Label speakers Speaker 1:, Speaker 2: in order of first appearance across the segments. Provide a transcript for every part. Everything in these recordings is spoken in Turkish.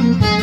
Speaker 1: Música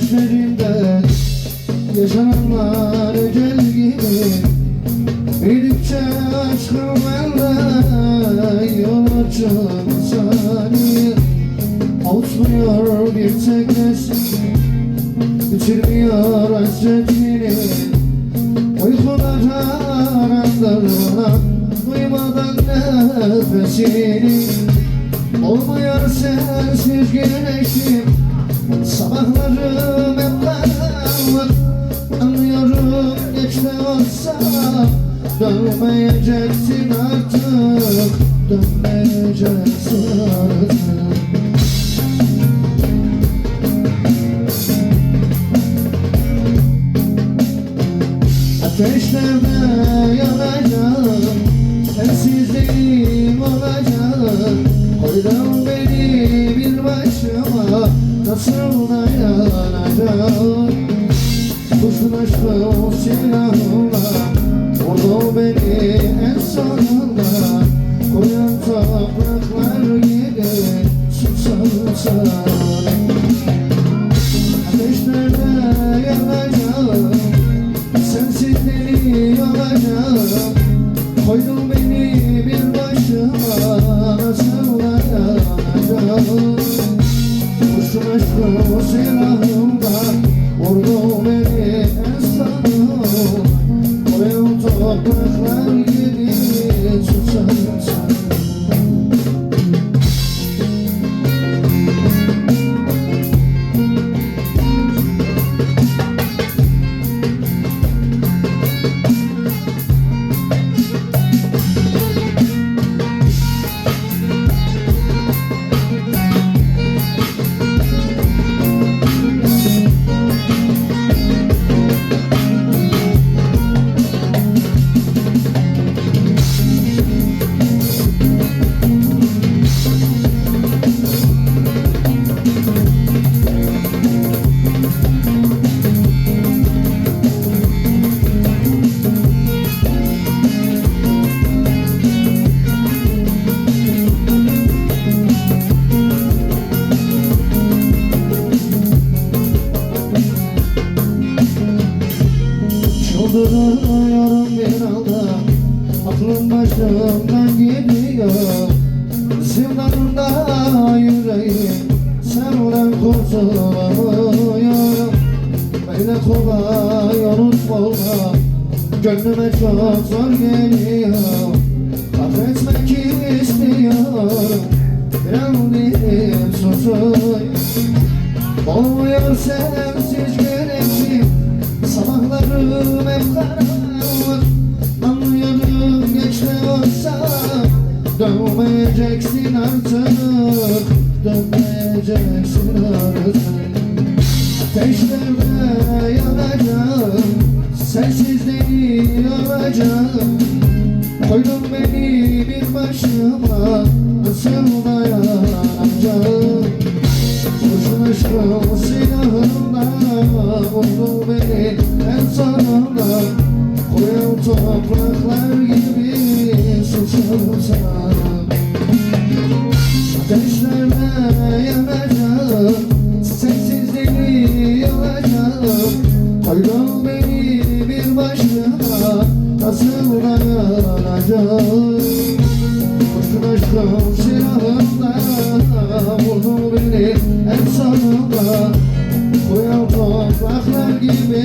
Speaker 1: gözlerimde Yaşananlar ecel gibi. Büyüdükçe aşkım bende Yol açın saniye. Avutmuyor bir tek resim Bitirmiyor hasretini Uykular arandırına Duymadan nefesini Olmuyor sensiz güneşim Dönmeyeceksin artık Dönmeyeceksin artık. Ateşlerde yanacağım Sensizliğim olacak. Koydun beni bir başıma Nasıl dayanacağım Kuşun aşkım silahımla Vurdu beni en sonunda Koyan topraklar gibi Susarsam Ateşlerde yanacağım Sensiz deli olacağım Koydun beni bir başıma Nasıl dayanacağım Kurşun aşkı silahımda Çıldırıyorum bir anda Aklım başımdan gidiyor. Zindanında yüreğim Senden kurtulamıyorum Böyle kolay unutma Gönlüme çok zor geliyor Dönmeyeceksin artık Dönmeyeceksin artık Ateşlerde yanacağım Sensiz değil olacağım Koydun beni bir başıma Nasıl dayanacağım Kurşun aşkım silahımda Vurdu beni en sonunda. Koyun topraklar başıma Nasıl dayanacağım Kurşun aşkım silahımda Vurdu beni en sonunda Koyan topraklar gibi